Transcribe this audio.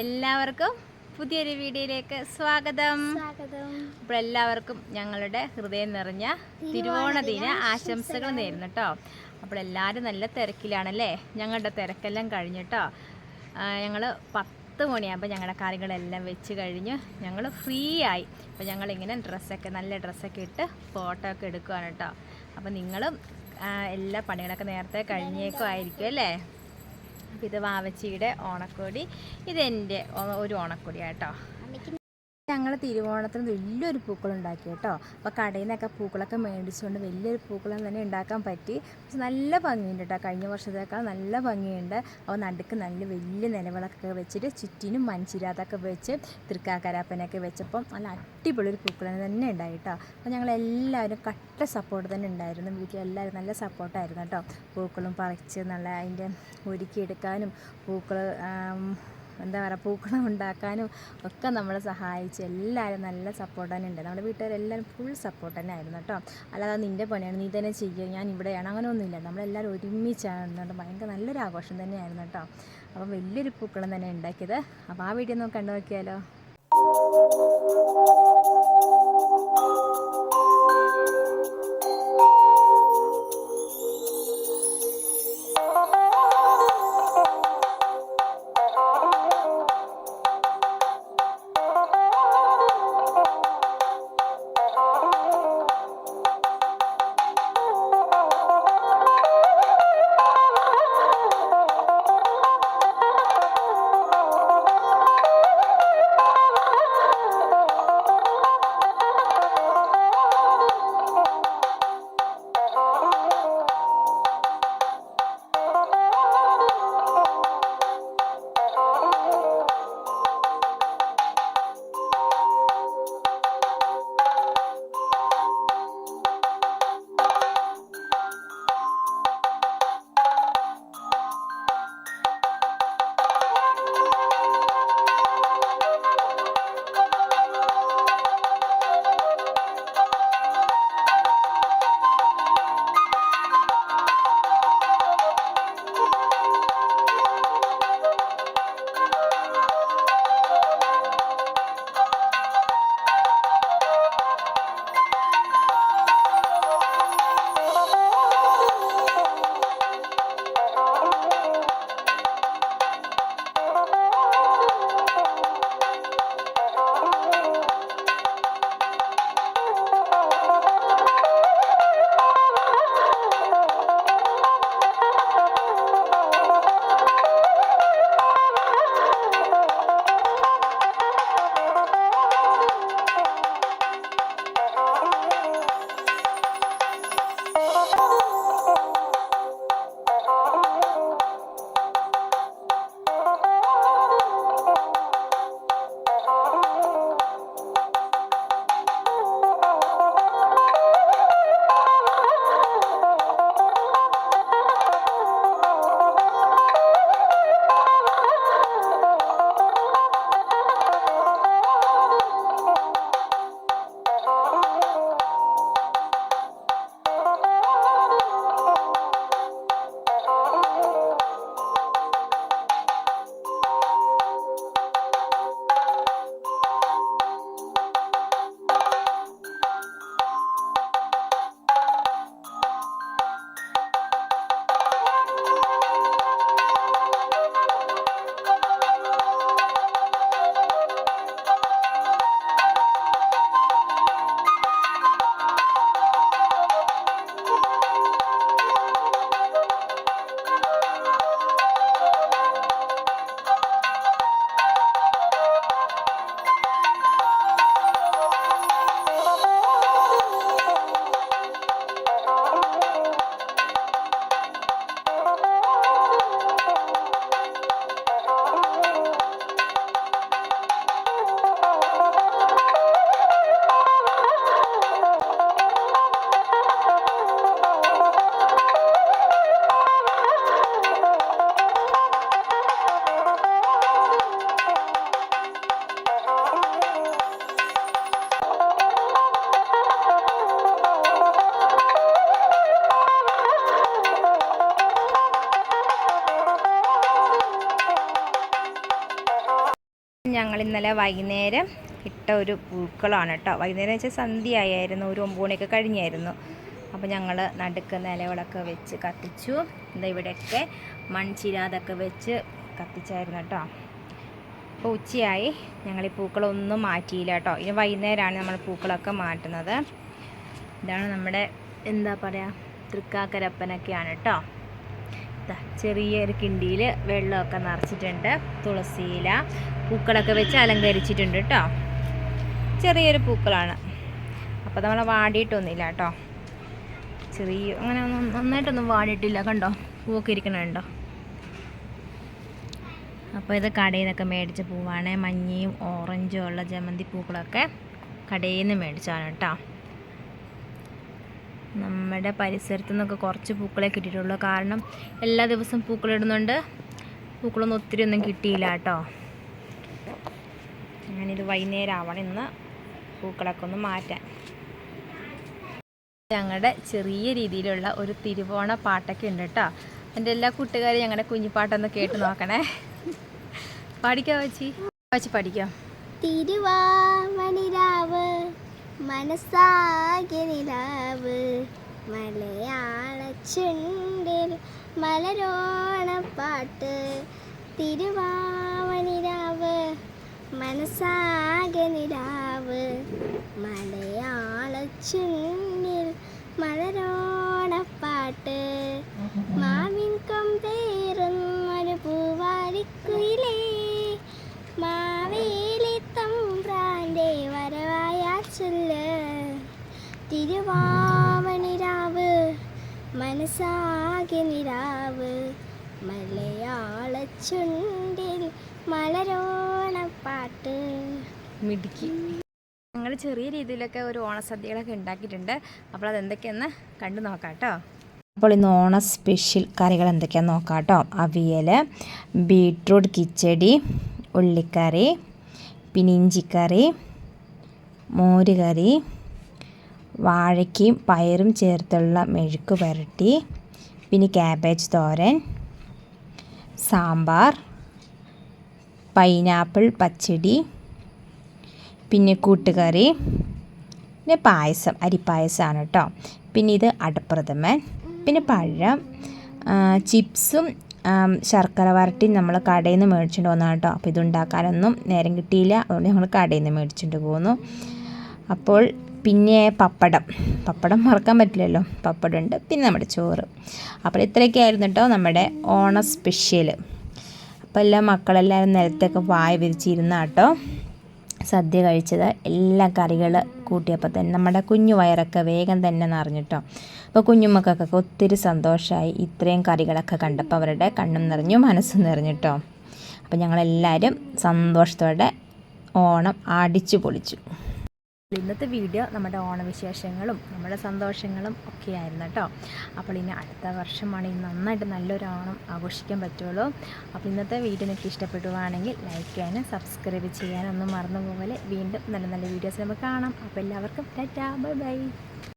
എല്ലാവർക്കും പുതിയൊരു വീഡിയോയിലേക്ക് സ്വാഗതം. അപ്പോൾ എല്ലാവർക്കും ഞങ്ങളുടെ ഹൃദയം നിറഞ്ഞ തിരുവോണ ദിന ആശംസകൾ നേരുന്നു കേട്ടോ. അപ്പോൾ എല്ലാവരും നല്ല തിരക്കിലാണല്ലേ? ഞങ്ങളുടെ തിരക്കെല്ലാം കഴിഞ്ഞിട്ടോ ഞങ്ങൾ പത്ത് മണിയാകുമ്പോൾ ഞങ്ങളുടെ കാര്യങ്ങളെല്ലാം വെച്ച് കഴിഞ്ഞ് ഞങ്ങൾ ഫ്രീ ആയി. അപ്പോൾ ഞങ്ങളിങ്ങനെ ഡ്രസ്സൊക്കെ നല്ല ഡ്രസ്സൊക്കെ ഇട്ട് ഫോട്ടോ ഒക്കെ എടുക്കുകയാണ് കേട്ടോ. അപ്പോൾ നിങ്ങളും എല്ലാ പണികളൊക്കെ നേരത്തെ കഴിഞ്ഞേക്കുമായിരിക്കും അല്ലേ? ഇത് വാവച്ചിയുടെ ഓണക്കോടി. ഇതെന്റെ ഒരു ഓണക്കോടിയാട്ടോ. ഞങ്ങൾ തിരുവോണത്തിന് വലിയൊരു പൂക്കൾ ഉണ്ടാക്കി കേട്ടോ. അപ്പോൾ കടയിൽ നിന്നൊക്കെ പൂക്കളൊക്കെ മേടിച്ചുകൊണ്ട് വലിയൊരു പൂക്കളം തന്നെ ഉണ്ടാക്കാൻ പറ്റി. പക്ഷെ നല്ല ഭംഗിയുണ്ട് കേട്ടോ. കഴിഞ്ഞ വർഷത്തേക്കാൾ നല്ല ഭംഗിയുണ്ട്. അപ്പോൾ നടുക്ക് നല്ല വലിയ നിലവിളക്കൊക്കെ വെച്ചിട്ട് ചുറ്റിനും മൺചിരാതൊക്കെ വെച്ച് തൃക്കാക്കരാപ്പനൊക്കെ വെച്ചപ്പം നല്ല അടിപൊളി ഒരു പൂക്കളം തന്നെ ഉണ്ടായി കേട്ടോ. അപ്പോൾ ഞങ്ങളെല്ലാവരും കട്ട സപ്പോർട്ട് തന്നെ ഉണ്ടായിരുന്നു. വീട്ടിൽ എല്ലാവരും നല്ല സപ്പോർട്ടായിരുന്നു കേട്ടോ. പൂക്കളും പറിച്ച് നല്ല അതിന്റെ ഒരുക്കിയെടുക്കാനും പൂക്കൾ എന്താ പറയുക പൂക്കളം ഉണ്ടാക്കാനും ഒക്കെ നമ്മളെ സഹായിച്ച് എല്ലാവരും നല്ല സപ്പോർട്ട് തന്നെ ഉണ്ട്. നമ്മുടെ വീട്ടുകാരെല്ലാവരും ഫുൾ സപ്പോർട്ട് തന്നെ ആയിരുന്നു കേട്ടോ. അല്ലാതെ നിന്റെ പണിയാണ് നീ തന്നെ ചെയ്യുക ഞാൻ ഇവിടെയാണ് അങ്ങനെയൊന്നുമില്ല. നമ്മളെല്ലാവരും ഒരുമിച്ചാണ് ഇരുന്നുകൊണ്ട് ഭയങ്കര നല്ലൊരു ആഘോഷം തന്നെയായിരുന്നു കേട്ടോ. അപ്പോൾ വലിയൊരു പൂക്കളം തന്നെ ഉണ്ടാക്കിയത്. അപ്പോൾ ആ വീഡിയോ നമുക്ക് കണ്ടു നോക്കിയാലോ? ഇന്നലെ വൈകുന്നേരം ഇട്ട ഒരു പൂക്കളാണ് കേട്ടോ. വൈകുന്നേരം വെച്ചാൽ സന്ധ്യയായിരുന്നു ഒരു ഒമ്പത് മണിയൊക്കെ കഴിഞ്ഞായിരുന്നു. അപ്പോൾ ഞങ്ങൾ നടുക്ക് നിലവിളൊക്കെ വെച്ച് കത്തിച്ചു. എന്താ ഇവിടെയൊക്കെ മൺചിരാതൊക്കെ വെച്ച് കത്തിച്ചായിരുന്നു കേട്ടോ. അപ്പോൾ ഉച്ചയായി. ഞങ്ങൾ ഈ പൂക്കളൊന്നും മാറ്റിയില്ല കേട്ടോ. ഇനി വൈകുന്നേരമാണ് നമ്മൾ പൂക്കളൊക്കെ മാറ്റുന്നത്. ഇതാണ് നമ്മുടെ എന്താ പറയുക തൃക്കാക്കരപ്പനൊക്കെയാണ് കേട്ടോ. ചെറിയൊരു കിണ്ടിയിൽ വെള്ളമൊക്കെ നിറച്ചിട്ടുണ്ട്. തുളസിയില പൂക്കളൊക്കെ വെച്ച് അലങ്കരിച്ചിട്ടുണ്ട് കേട്ടോ. ചെറിയൊരു പൂക്കളാണ്. അപ്പോൾ നമ്മളെ വാടിയിട്ടൊന്നുമില്ല കേട്ടോ. ചെറിയ അങ്ങനെ ഒന്നും നന്നായിട്ടൊന്നും വാടിയിട്ടില്ല. കണ്ടോ? പൂവൊക്കെ ഇരിക്കണുണ്ടോ അപ്പോൾ ഇത് കടയിൽ നിന്നൊക്കെ മേടിച്ച പൂവാണ്. മഞ്ഞയും ഓറഞ്ചും ഉള്ള ജമന്തി പൂക്കളൊക്കെ കടയിൽ നിന്ന് മേടിച്ചാണ് കേട്ടോ. നമ്മുടെ പരിസരത്തു നിന്നൊക്കെ കുറച്ച് പൂക്കളെ കിട്ടിയിട്ടുള്ളൂ. കാരണം എല്ലാ ദിവസവും പൂക്കളിടുന്നുണ്ട് പൂക്കളൊന്നും ഒത്തിരി ഒന്നും കിട്ടിയില്ല കേട്ടോ. ഞാനിത് വൈകുന്നേരം ആവണം ഇന്ന് പൂക്കളൊക്കെ ഒന്ന് മാറ്റാൻ. ഞങ്ങളുടെ ചെറിയ രീതിയിലുള്ള ഒരു തിരുവോണ പാട്ടൊക്കെ ഉണ്ട് കേട്ടോ. എന്റെ എല്ലാ കൂട്ടുകാരും ഞങ്ങളുടെ കുഞ്ഞിപ്പാട്ടൊന്ന് കേട്ട് നോക്കണേ. പാടിക്കാം വച്ചി വച്ചി പഠിക്കാം? തിരുവാമണിരാവ് മനസ്സാകെ നിലാവ് മലയാള ചുണ്ടിൽ മലരോണപ്പാട്ട് തിരുവാവനിരാവ് മനസ്സാകെ നിലാവ് മലയാള ചുണ്ടിൽ മലരോണപ്പാട്ട് മാവിൻ മലരോണപ്പാട്ട് മിടുക്കി. ഞങ്ങൾ ചെറിയ രീതിയിലൊക്കെ ഒരു ഓണസദ്യകളൊക്കെ ഉണ്ടാക്കിയിട്ടുണ്ട്. അപ്പോൾ അതെന്തൊക്കെയെന്ന് കണ്ടു നോക്കാം കേട്ടോ. അപ്പോൾ ഇന്ന് ഓണ സ്പെഷ്യൽ കറികൾ എന്തൊക്കെയാണെന്ന് നോക്കാം കേട്ടോ. അവിയൽ ബീട്രൂട്ട് കിച്ചടി ഉള്ളിക്കറി പിന്നെ ഇഞ്ചിക്കറി മോരുകറി വാഴയ്ക്കയും പയറും ചേർത്തുള്ള മെഴുക്ക് പുരട്ടി പിന്നെ ക്യാബേജ് തോരൻ സാമ്പാർ പൈനാപ്പിൾ പച്ചടി പിന്നെ കൂട്ടുകറി പിന്നെ പായസം അരിപ്പായസമാണ് കേട്ടോ പിന്നെ ഇത് അടപ്രഥമൻ പിന്നെ പഴം ചിപ്സും ശർക്കര വരട്ടി നമ്മൾ കടയിൽ നിന്ന് മേടിച്ചുകൊണ്ട് വന്നതാണ് കേട്ടോ അപ്പോൾ ഇതുണ്ടാക്കാനൊന്നും നേരം കിട്ടിയില്ല. അതുകൊണ്ട് ഞങ്ങൾ കടയിൽ നിന്ന് മേടിച്ചുകൊണ്ട് പോന്നു അപ്പോൾ പിന്നെ പപ്പടം. പപ്പടം മറക്കാൻ പറ്റില്ലല്ലോ. പപ്പടം ഉണ്ട് പിന്നെ നമ്മുടെ ചോറ്. അപ്പോൾ ഇത്രയൊക്കെ ആയിരുന്നു കേട്ടോ നമ്മുടെ ഓണ സ്പെഷ്യൽ അപ്പോൾ എല്ലാ മക്കളെല്ലാവരും നിലത്തൊക്കെ വായ വിരിച്ചിരുന്ന കേട്ടോ സദ്യ കഴിച്ചത് എല്ലാ കറികൾ കൂട്ടിയപ്പോൾ തന്നെ നമ്മുടെ കുഞ്ഞു വയറൊക്കെ വേഗം തന്നെ നിറഞ്ഞിട്ടോ. അപ്പോൾ കുഞ്ഞുമക്കൾക്കൊക്കെ ഒത്തിരി സന്തോഷമായി ഇത്രയും കറികളൊക്കെ കണ്ടപ്പോൾ അവരുടെ കണ്ണും നിറഞ്ഞു മനസ്സും നിറഞ്ഞിട്ടോ. അപ്പോൾ ഞങ്ങളെല്ലാവരും സന്തോഷത്തോടെ ഓണം അടിച്ചു പൊളിച്ചു. ഇന്നത്തെ വീഡിയോ നമ്മുടെ ഓണവിശേഷങ്ങളും നമ്മുടെ സന്തോഷങ്ങളും ഒക്കെ ആയിരുന്നു കേട്ടോ. അപ്പോൾ ഇനി അടുത്ത വർഷമാണ് ഇനി നന്നായിട്ട് നല്ലൊരു ഓണം ആഘോഷിക്കാൻ പറ്റുള്ളൂ. അപ്പോൾ ഇന്നത്തെ വീഡിയോ നിങ്ങൾക്ക് ഇഷ്ടപ്പെടുവാണെങ്കിൽ ലൈക്ക് ചെയ്യാനും സബ്സ്ക്രൈബ് ചെയ്യാനും ഒന്നും മറന്നു പോലെ വീണ്ടും നല്ല നല്ല വീഡിയോസ് നമുക്ക് കാണാം. അപ്പോൾ എല്ലാവർക്കും ടാറ്റാ ബൈ ബൈ.